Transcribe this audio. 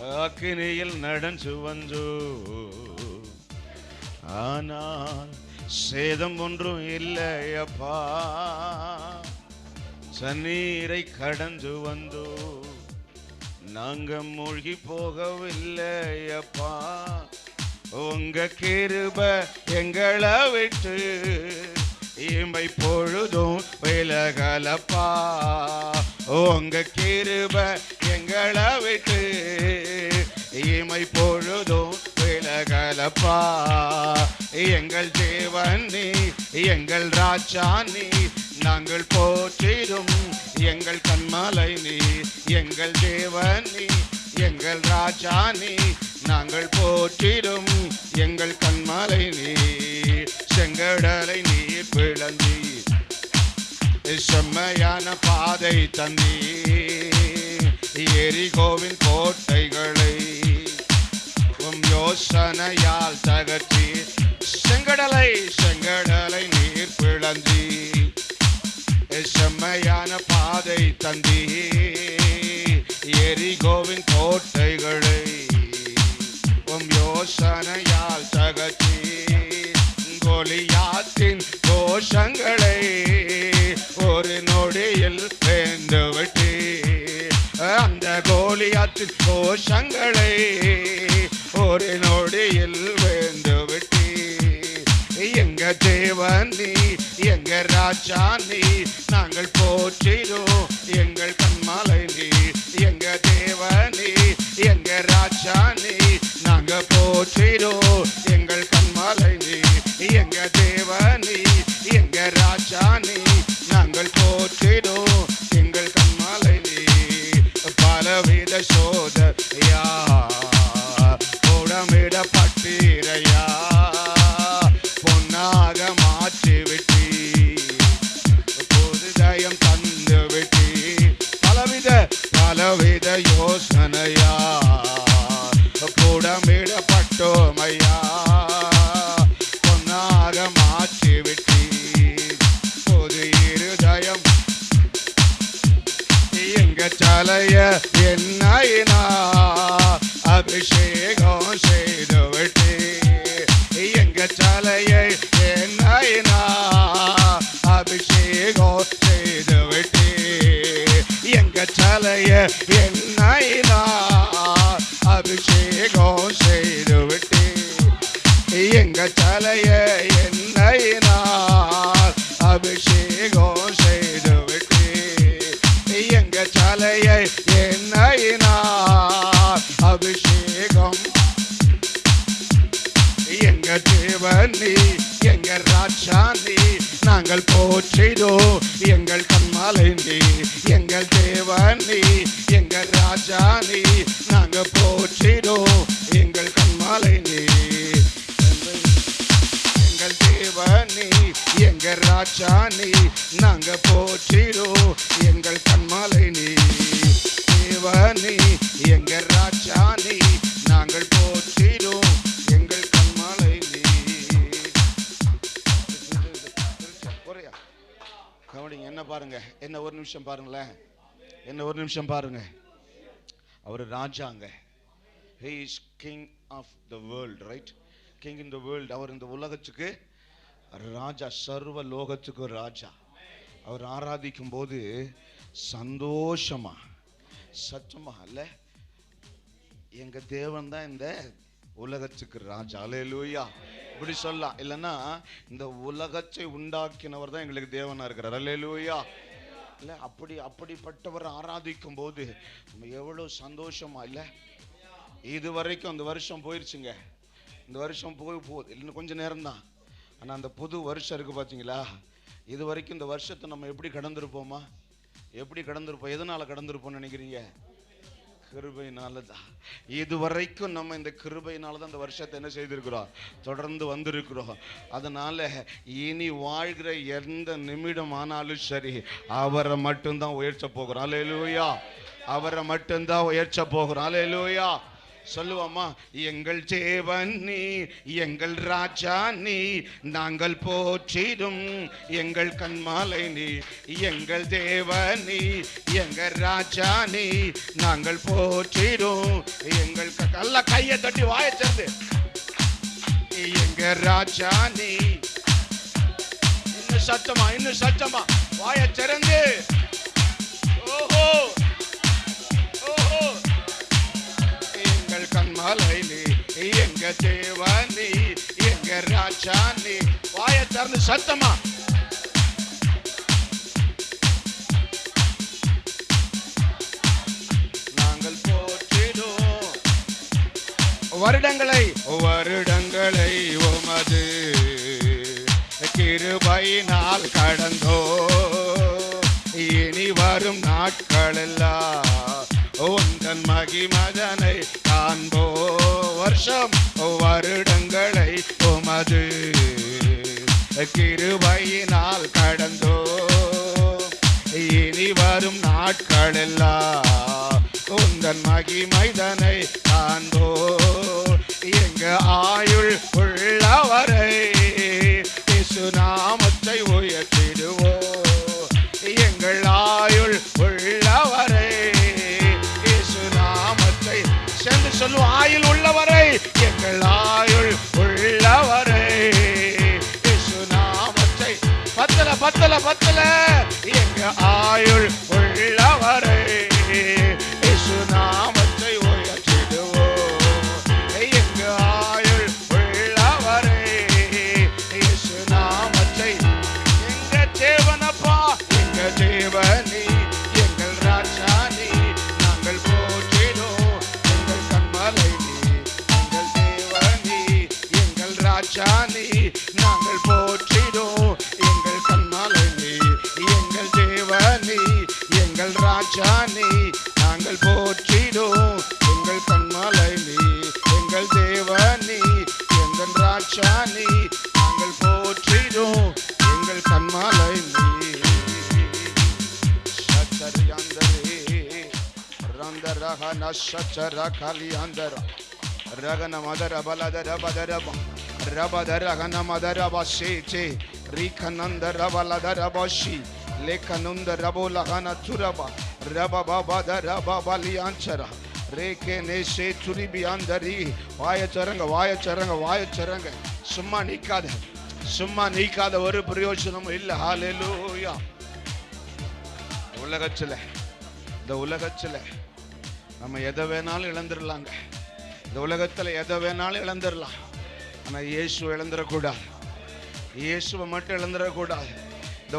அக்கினியில் நடன் சுவந்தோ. ஆனால் சேதம் ஒன்றும் இல்லையப்பா. சன்னீரை கடந்து வந்தோ நாங்க மூழ்கி போகவில்லையப்பா. உங்க கிருப எங்களை விட்டு இமை பொழுதும் விலகலப்பா. உங்க கிருப எங்களை விட்டு தீமை பொழுதும் விலகலப்பா. எங்கள் தேவன் நீ எங்கள் ராஜா நீ நாங்கள் போற்றிடும் எங்கள் கண்மலை நீ. எங்கள் தேவன் நீ எங்கள் ராஜா நீ நாங்கள் போற்றிடும் எங்கள் கண்மலை நீ. செங்கடலை நீ பிளந்தி செம்மையான பாதை தந்தி எரிகோவின் கோட்டைகளை யோசனையால் தகற்றி செங்கடலை செங்கடலை நீர் பிளந்தி. செம்மையான பாதை தந்தி எரிகோவின் கோட்டைகளை உம் யோசனையால் தகற்றி கோலியாத்தின் கோஷங்களை ஒரு நொடியில் பேந்துவிட்டு அந்த கோலியாத்தின் கோஷங்களை ஒரு நொடியில் வேண்டுவிட்டு எங்க தேவன் நீ எங்க ராஜா நீ நாங்கள் போற்றிடும் எங்கள் கண்மாலை நீ எங்க தேவன் நீ எங்க ராஜா நீ நாங்க போற்றிடும் எங்கள் கண்மாலை நீ எங்க தேவன் நீ எங்க ராஜா நீ நாங்கள் போற்றிடும் எங்கள் கண்மாலை நீ பலவித சோதனையா புடமிட பட்டீரையா பொன்னாக மாற்றி விட்டி புதுதயம் தந்து விட்டி பலவித பலவித யோசனையா புடமிட பொன்னாக மாற்றி விட்டி பொது இருதயம். எங்க தலைய என்னைனா அபிஷேகம் அபிஷேகம் செய்து விட்டு எங்க தலைய என்னைனா அபிஷேகம் செய்து விட்டு எங்க தலைய என்னைனா அபிஷேகம் செய்து விட்டு எங்க தலையை என்னையினார் அபிஷேகம் எங்க தேவனி எங்க ராஜானி நாங்கள் போற்றிடோ எங்கள் கண்மாலை எங்கள் தேவனி எங்கள் ராஜானி நாங்கள் போற்றிடோ எங்கள் கண்மாலை எங்கள் தேவனி எங்கள் ராஜானி நாங்கள் போற்றிடோ எங்கள் கண்மாலை நீ பாருங்க. என்ன ஒரு நிமிஷம் பாருங்களேன். என்ன ஒரு நிமிஷம் பாருங்க. அவர் ராஜாங்க. He is king of the world right king in the world அவர் இந்த உலகத்துக்கு ராஜா சர்வ லோகத்துக்கு ராஜா. அவர் ஆராதிக்கும் போது சந்தோஷமா சத்தமா அல்ல எங்க தேவன் தான் இந்த உலகத்துக்கு ராஜா. அலையலூயா இப்படி சொல்லலாம். இல்லைன்னா இந்த உலகத்தை உண்டாக்கினவர் தான் எங்களுக்கு தேவனா இருக்கிறார். அலையலூயா இல்லை அப்படி அப்படிப்பட்டவர் ஆராதிக்கும் போது நம்ம எவ்வளோ சந்தோஷமா இல்லை? இது வரைக்கும் அந்த வருஷம் போயிருச்சுங்க. இந்த வருஷம் போய் போகுது இன்னும் கொஞ்சம் நேரம் தான் அந்த புது வருஷம் இருக்குது பார்த்தீங்களா இது வரைக்கும் இந்த வருஷத்தை நம்ம எப்படி கடந்திருப்போமா? எப்படி கடந்திருப்போம்? எதனால் கடந்திருப்போம்னு நினைக்கிறீங்க? கிருபையினால தான் இது வரைக்கும் நம்ம இந்த கிருபையினால தான் இந்த வருஷத்தை என்ன செய்திருக்கிறோம்? தொடர்ந்து வந்திருக்கிறோம். அதனால இனி வாழ்கிற எந்த நிமிடம் ஆனாலும் சரி அவரை மட்டும்தான் உயர்த்த போகிறோம். அலையலூயா அவரை மட்டும்தான் உயர்த்த போகிறோம். அலையலூயா சொல்லுவோமா எங்கள் தேவன் நீ எங்கள் ராஜா நீ நாங்கள் போற்றிடும் எங்கள் கண்மாலை நீ எங்கள் தேவன் நீ எங்கள் ராஜா நீ நாங்கள் போற்றிடும் எங்கள் கல்ல கையை தட்டி வாயச்சது எங்கள் ராஜா நீ இன்னும் சத்தமா இன்னும் சத்தமா வாய திறந்து. எங்க தேவனி எங்க ராஜானி வாயை திறந்து சத்தமா? நாங்கள் போற்றிடும் வருடங்களை வருடங்களை உமது கிருபையினால் கடந்தோ இனி வரும் நாட்களெல்லாம் உந்தன் மகிமதனை காண்போ வருஷம். வருடங்களை உமது கிருபையினால் கடந்தோ. இனி வரும் நாட்களெல்லாம் உந்தன் மகிமைதனை காண்போ. எங்க ஆயுள் உள்ளவரை நாமத்தை உயர்த்திடுவோ. எங்கள் ஆயுள் உள்ள சொல்லும் ஆயுள் உள்ளவரை எங்கள் ஆயுள் உள்ளவரை. நாமத்தை பத்தல பத்தல பத்தல. எங்க ஆயுள் உள்ளவரை. நாமத்தை உயர்த்திடுவோம். எங்க ஆயுள் உள்ளவரை. நாமத்தை எங்க தேவனப்பா எங்க தேவன் எங்கள் ராஜா நீ நாங்கள் போற்றிடும் எங்கள் கண்மலை நீ எங்கள் தேவ நீ எங்கள் ராஜா நீ நாங்கள் போற்றிடும் எங்கள் கண்மலை நீ. சச்சரியாந்தரே ரந்தரக நச்சர கலியாந்தர ரகன மதர பலதர பதரபம் ரபதரகன மதரப சேச்சே ரீகநந்தர பலதர பஷி लेखनुंद रबो लहाना चुरबा रबा बाबा द रबा बाली आंचरा ரேகே நேசே துரிபி ஆந்தரி வாயச்சரங்க வாயச்சரங்க வாயச்சரங்க சும்மா நீக்காத சும்மா நீக்காத ஒரு பிரயோஜனமும் இல்லை ஹாலேலூயா உலகத்தில் இந்த உலகத்தில் நம்ம எதை வேணாலும் இழந்துடலாங்க இந்த உலகத்தில் எதை வேணாலும் இழந்துடலாம் ஆனால் இயேசு இழந்துடக்கூடாது இயேசுவை மட்டும் இழந்துடக்கூடாது